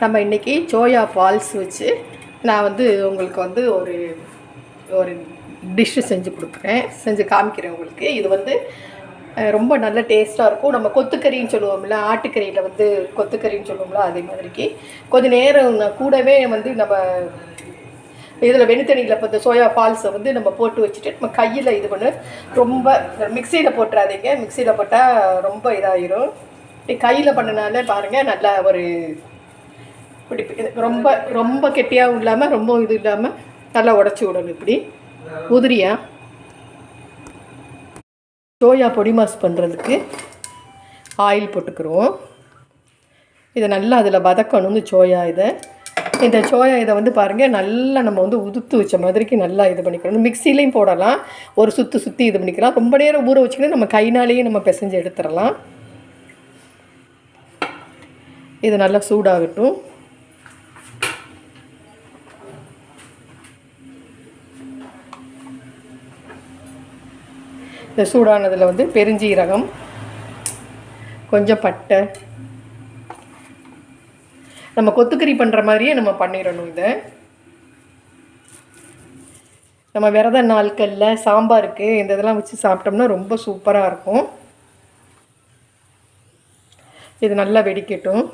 நம்ம இன்றைக்கி soya balls வச்சு நான் வந்து உங்களுக்கு வந்து ஒரு ஒரு டிஷ்ஷு செஞ்சு கொடுக்குறேன். செஞ்சு காமிக்கிறேன் உங்களுக்கு. இது வந்து ரொம்ப நல்ல டேஸ்ட்டாக இருக்கும். நம்ம கொத்துக்கறின்னு சொல்லுவோம்ல ஆட்டுக்கறியில் வந்து கொத்துக்கறின்னு சொல்லுவோம்ல அதே மாதிரிக்கு. கொஞ்ச நேரம் கூடவே வந்து நம்ம இதில் வெண்தண்ணியில் இப்போ இந்த சோயா பால்ஸை வந்து நம்ம போட்டு வச்சுட்டு நம்ம கையில் இது பண்ணு. ரொம்ப மிக்சியில் போட்டுறாதீங்க. மிக்சியில் போட்டால் ரொம்ப இதாகிடும் கையில் பண்ணனால பாருங்கள் நல்லா ஒரு இப்படி இது ரொம்ப ரொம்ப கெட்டியாகவும் இல்லாமல் ரொம்ப இது இல்லாமல் நல்லா உடச்சி விடணும் இப்படி. உதிரியா? சோயா பொடி மாஸ் பண்ணுறதுக்கு ஆயில் போட்டுக்கிறோம். இதை நல்லா அதில் வதக்கணும் இந்த சோயா இதை. இந்த சோயா இதை வந்து பாருங்கள் நல்லா நம்ம வந்து உதுத்து வச்ச மாதிரிக்கு நல்லா இது பண்ணிக்கணும். மிக்சிலையும் போடலாம். ஒரு சுற்றி சுற்றி இது பண்ணிக்கலாம். ரொம்ப நேரம் ஊற வச்சுக்கணும் நம்ம கைனாலேயே நம்ம பிசைஞ்சு எடுத்துடலாம். இது நல்லா சூடாகட்டும். இந்த சூடானதில் வந்து பெருஞ்சீரகம் கொஞ்சம் பட்டை. நம்ம கொத்துக்கறி பண்ணுற மாதிரியே நம்ம பண்ணிடணும் இதை. நம்ம விரத நாட்களில் சாம்பாருக்கு இந்த இதெல்லாம் வச்சு சாப்பிட்டோம்னா ரொம்ப சூப்பராக இருக்கும். இது நல்லா வெடிக்கட்டும்.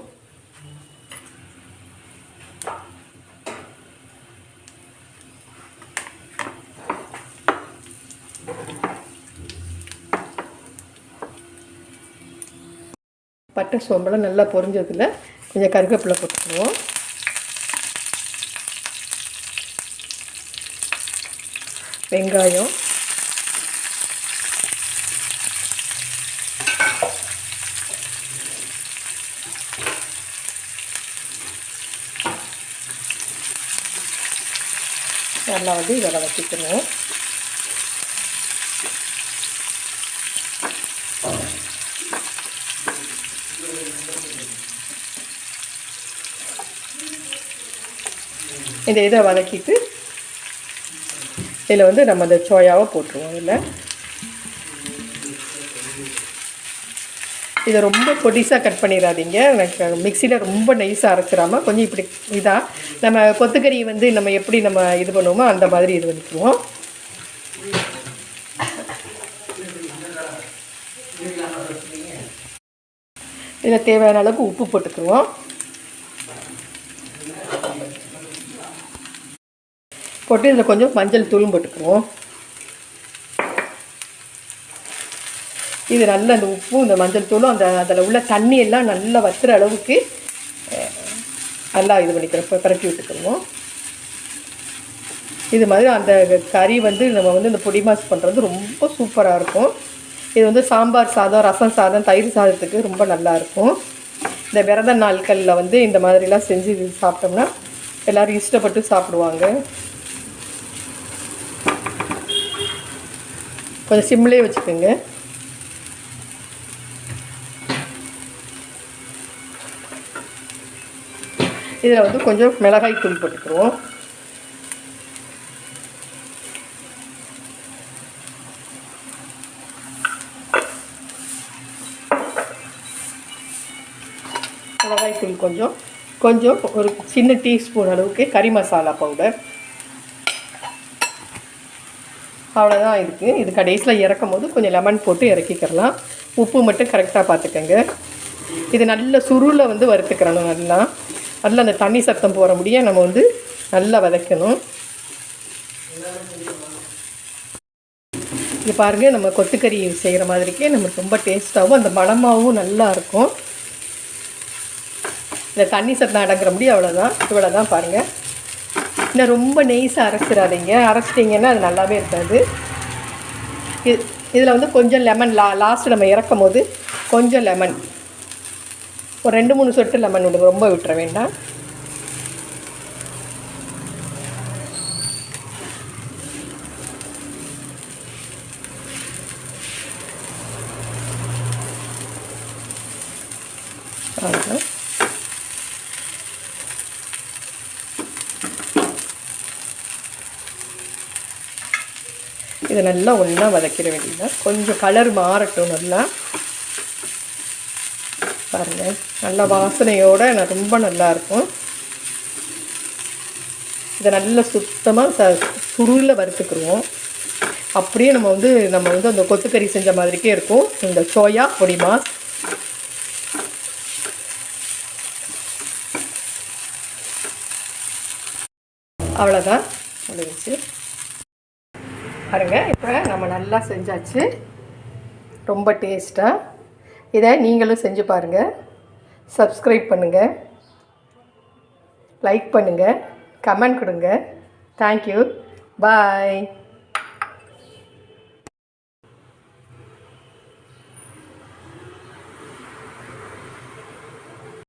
பட்டை சோம்பெல்லாம் நல்லா பொரிஞ்சதில் கொஞ்சம் கருவேப்பிலை போட்டுக்குவோம். வெங்காயம். நல்லா வந்து இதில் வச்சுக்கணும் இந்த இதை வதக்கிட்டு இதில் வந்து நம்ம இந்த சோயாவை போட்டுருவோம் இதில். இதை ரொம்ப பொடிசாக கட் பண்ணிடாதீங்க. எனக்கு மிக்சியில் ரொம்ப நைஸாக அரைச்சிடாமல் கொஞ்சம் இப்படி இதாக நம்ம கொத்துக்கறி வந்து நம்ம எப்படி நம்ம இது பண்ணுவோமோ அந்த மாதிரி இது பண்ணிக்குவோம். இதில் தேவையான அளவுக்கு உப்பு போட்டுக்குவோம். போட்டு இதில் கொஞ்சம் மஞ்சள் தூளும் போட்டுக்குவோம். இது நல்லா அந்த உப்பும் இந்த மஞ்சள் தூளும் அந்த அதில் உள்ள தண்ணி எல்லாம் நல்லா வத்துற அளவுக்கு நல்லா இது பண்ணிக்கிறோம். இப்போ பரட்டி விட்டுக்குவோம். இது மாதிரி அந்த கறி வந்து நம்ம வந்து இந்த பொடி மாஸ் பண்ணுறது ரொம்ப சூப்பராக இருக்கும். இது வந்து சாம்பார் சாதம் ரசம் சாதம் தயிர் சாதத்துக்கு ரொம்ப நல்லா இருக்கும். இந்த விரத நாட்களில் வந்து இந்த மாதிரிலாம் செஞ்சு இது சாப்பிட்டோம்னா எல்லோரும் இஷ்டப்பட்டு சாப்பிடுவாங்க. கொஞ்சம் சிம்லேயே வச்சுக்கோங்க. இதில் வந்து கொஞ்சம் மிளகாய் தூள் போட்டுக்கிறோம். மிளகாய் தூள் கொஞ்சம் கொஞ்சம் ஒரு சின்ன டீஸ்பூன் அளவுக்கு கறி மசாலா பவுடர். அவ்வளோதான் இருக்குது இது கடைசியில் இறக்கும் போது கொஞ்சம் லெமன் போட்டு இறக்கிக்கிறலாம். உப்பு மட்டும் கரெக்டாக பார்த்துக்கோங்க. இது நல்ல சுருளை வந்து வறுத்துக்கிறணும் நல்லா. நல்லா அந்த தண்ணி சத்தம் போகிற முடிய நம்ம வந்து நல்லா வதக்கணும். இது பாருங்கள் நம்ம கொத்துக்கறி செய்கிற மாதிரிக்கே நமக்கு ரொம்ப டேஸ்ட்டாகவும் அந்த மணமாகவும் நல்லா இருக்கும். இந்த தண்ணி சத்தம் அடங்குற முடியும் அவ்வளோதான் இவ்வளோ தான் பாருங்கள் இன்னும் ரொம்ப நெய்ஸாக அரைச்சிடாதீங்க. அரைச்சிட்டிங்கன்னா அது நல்லாவே இருக்காது. இது இதில் வந்து கொஞ்சம் லெமன் லா லாஸ்ட்டு நம்ம இறக்கும் போது கொஞ்சம் லெமன் ஒரு ரெண்டு மூணு சொட்டு லெமன் விடுங்க ரொம்ப விட்டுற வேண்டாம். அவ்வளோதான் இதை நல்லா ஒன்றா வதக்கிட வேண்டியதுதான். கொஞ்சம் கலர் மாறட்டும் நல்லா. பாருங்கள் நல்ல வாசனையோடு நான் ரொம்ப நல்லாயிருக்கும் இதை நல்லா சுத்தமாக ச சுருளில் வறுத்துக்குருவோம். அப்படியே நம்ம வந்து நம்ம வந்து அந்த கொத்துக்கறி செஞ்ச மாதிரிக்கே இருக்கும். இந்த சோயா பொடி மாஸ். அவ்வளோதான் முடிஞ்சிச்சு. பாருங்கள் இப்போ நம்ம நல்லா செஞ்சாச்சு. ரொம்ப டேஸ்ட்டாக இதை நீங்களும் செஞ்சு பாருங்கள் சப்ஸ்கிரைப் பண்ணுங்கள் லைக் பண்ணுங்கள் கமெண்ட் கொடுங்க. Thank you bye